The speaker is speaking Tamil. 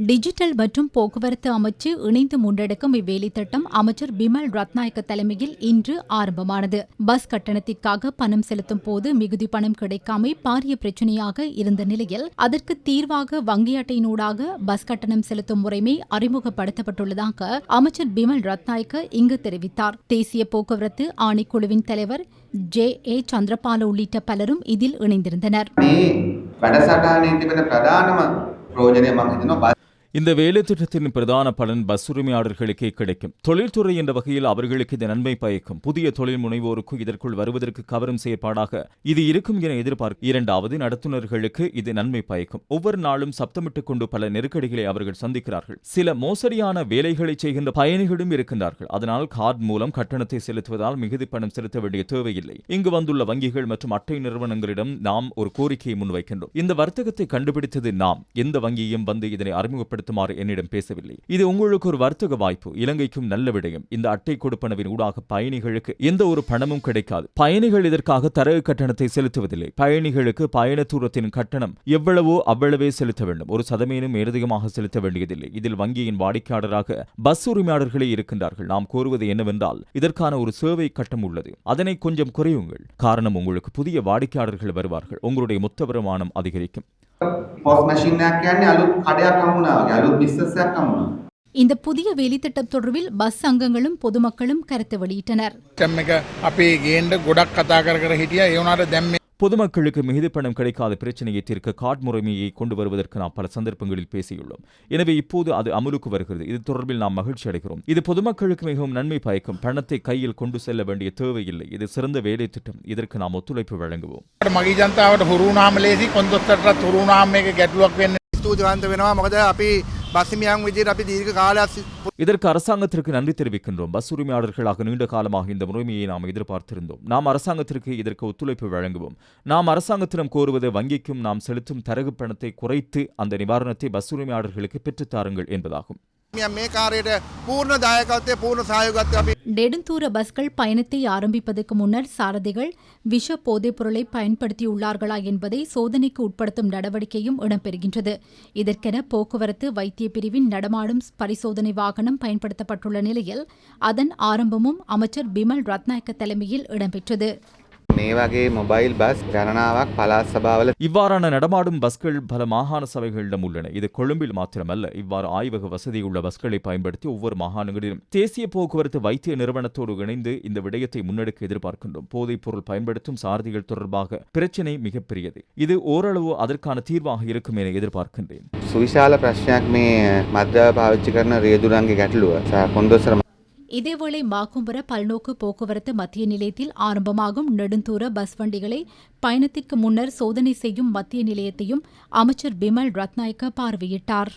டிஜிட்டல் மற்றும் போக்குவரத்து அமைச்சு இணைந்து முன்னெடுக்கும் இவ்வேலை திட்டம் அமைச்சர் பிமல் ரத்நாயக்க தலைமையில் இன்று ஆரம்பமானது பஸ் கட்டணத்திற்காக பணம் செலுத்தும் போது மிகுதி பணம் கிடைக்காமை பாரிய பிரச்சினையாக இருந்த நிலையில் அதற்கு தீர்வாக வங்கி அட்டையினூடாக பஸ் கட்டணம் செலுத்தும் முறைமை அறிமுகப்படுத்தப்பட்டுள்ளதாக அமைச்சர் பிமல் ரத்நாயக்க இங்கு தெரிவித்தார் தேசிய போக்குவரத்து ஆணைக்குழுவின் தலைவர் ஜே ஏ சந்திரபால உள்ளிட்ட பலரும் இதில் இணைந்திருந்தனர் මේ වැඩසටහනේ තිබෙන ප්‍රධානම ප්‍රෝජනය මම හිතනවා இந்த வேலை திட்டத்தின் பிரதான பலன் பஸ் உரிமையாளர்களுக்கே கிடைக்கும். தொழில்துறை என்ற வகையில் அவர்களுக்கு இது நன்மை பயக்கும். புதிய தொழில் முனைவோருக்கு இதற்குள் வருவதற்கு கவரும் செயற்பாடாக இது இருக்கும் என எதிர்பார்க்க இரண்டாவது நடத்துனர்களுக்கு இது நன்மை பயக்கும். ஒவ்வொரு நாளும் சப்தமிட்டுக் கொண்டு பல நெருக்கடிகளை அவர்கள் சந்திக்கிறார்கள். சில மோசடியான வேலைகளை செய்கின்ற பயணிகளும் இருக்கின்றார்கள். அதனால் கார்டு மூலம் கட்டணத்தை செலுத்துவதால் மிகுதி பணம் செலுத்த வேண்டிய தேவையில்லை. இங்கு வந்துள்ள வங்கிகள் மற்றும் அட்டை நிறுவனங்களிடம் நாம் ஒரு கோரிக்கையை முன்வைக்கின்றோம். இந்த வர்த்தகத்தை கண்டுபிடித்தது நாம். எந்த வங்கியும் வந்து இதனை அறிமுகப்படுத்த பயன்படுத்துமாறு என்னிடம் பேசவில்லை. இது உங்களுக்கு ஒரு வர்த்தக வாய்ப்பு இலங்கைக்கும் நல்ல விடயம். இந்த அட்டை கொடுப்பனவின் ஊடாக பயணிகளுக்கு எந்த ஒரு பணமும் கிடைக்காது. பயணிகள் இதற்காக தரகு கட்டணத்தை செலுத்துவதில்லை. பயணிகளுக்கு பயண தூரத்தின் கட்டணம் எவ்வளவோ அவ்வளவே செலுத்த வேண்டும். ஒரு சதமேனும் மேலதிகமாக செலுத்த வேண்டியதில்லை. இதில் வங்கியின் வாடிக்கையாளராக பஸ் உரிமையாளர்களே இருக்கின்றார்கள். நாம் கோருவது என்னவென்றால் இதற்கான ஒரு சேவை கட்டம் உள்ளது. அதனை கொஞ்சம் குறையுங்கள். காரணம் உங்களுக்கு புதிய வாடிக்கையாளர்கள் வருவார்கள். உங்களுடைய மொத்த வருமானம் அதிகரிக்கும். පොස් මැසින් එකක් කියන්නේ අලුත් කඩයක් හමුණා වගේ අලුත් බිස්නස් එකක් හමුණා. இந்த புதிய வேலைத்திட்டம் தொடர்பில் பஸ் சங்கங்களும் பொதுமக்களும் கருத்து வெளியிட்டனர் ටම් එක අපේ ගේන්ඩ ගොඩක් කතා කර කර හිටිය ඒවනාට දැම්ම பொதுமக்களுக்கு மிகுதி பணம் கிடைக்காத பிரச்சனையை தீர்க்க கார்டு முறைமையை கொண்டு வருவதற்கு நாம் பல சந்தர்ப்பங்களில் பேசியுள்ளோம் எனவே இப்போது அது அமலுக்கு வருகிறது இது தொடர்பில் நாம் மகிழ்ச்சி அடைகிறோம் இது பொதுமக்களுக்கு மிகவும் நன்மை பயக்கும் பணத்தை கையில் கொண்டு செல்ல வேண்டிய தேவையில்லை இது சிறந்த வேலை திட்டம் இதற்கு நாம் ஒத்துழைப்பு வழங்குவோம் මගේ ජනතාවට හුරුනාම ලේසි කොන්දොස්තරටත් හුරුනාම එක ගැටලුවක් වෙන්න ස්තුතිවන්ත වෙනවා මොකද අපි பசுமையாகவும் விஜயராபி இருக்க கால இதற்கு அரசாங்கத்திற்கு நன்றி தெரிவிக்கின்றோம். பஸ் உரிமையாளர்களாக நீண்ட காலமாக இந்த முறைமையை நாம் எதிர்பார்த்திருந்தோம். நாம் அரசாங்கத்திற்கு இதற்கு ஒத்துழைப்பு வழங்குவோம். நாம் அரசாங்கத்திடம் கோருவது வங்கிக்கும் நாம் செலுத்தும் தரகு பணத்தை குறைத்து அந்த நிவாரணத்தை பஸ் உரிமையாளர்களுக்கு பெற்றுத்தாருங்கள் என்பதாகும். මේ කාරයට පූර්ණ දායකත්වය පූර්ණ සහයෝගත්වය අපි நெடுந்தூர பஸ்கள் பயணத்தை ஆரம்பிப்பதற்கு முன்னர் சாரதிகள் விஷ போதைப் பொருளை பயன்படுத்தியுள்ளார்களா என்பதை சோதனைக்கு உட்படுத்தும் நடவடிக்கையும் இடம்பெறுகின்றது இதற்கென போக்குவரத்து வைத்திய பிரிவின் நடமாடும் பரிசோதனை வாகனம் பயன்படுத்தப்பட்டுள்ள நிலையில் அதன் ஆரம்பமும் அமைச்சர் பிமல் ரத்நாயக்க தலைமையில் இடம்பெற்றது මේ වගේ මොබයිල් බස් ගණනාවක් පලාත් සභාවල இவ்வாறான நடமாடும் பஸ்கள் பல மாகாண சபைகளிடம் உள்ளன இது கொழும்பில் மாத்திரமல்ல இவ்வாறு ஆய்வக வசதியுள்ள பஸ்களை பயன்படுத்தி ஒவ்வொரு மாகாணங்களிலும் தேசிய போக்குவரத்து வைத்திய நிறுவனத்தோடு இணைந்து இந்த விடயத்தை முன்னெடுக்க எதிர்பார்க்கின்றோம் போதைப் பொருள் பயன்படுத்தும் சாரதிகள் தொடர்பாக பிரச்சினை மிகப்பெரியது இது ஓரளவு அதற்கான தீர்வாக இருக்கும் என எதிர்பார்க்கின்றேன் සුවිශාල ප්‍රශ්නයක් මේ මද්‍ර පාවිච්චි කරන රේදුරන්ගේ ගැටලුව කොන්දොස්සර இதேவேளை மாக்கும்புர பல்நோக்கு போக்குவரத்து மத்திய நிலையத்தில் ஆரம்பமாகும் நெடுந்தூர பஸ் வண்டிகளை பயணத்திற்கு முன்னர் சோதனை செய்யும் மத்திய நிலையத்தையும் அமைச்சர் பிமல் ரத்நாயக்க பார்வையிட்டார்.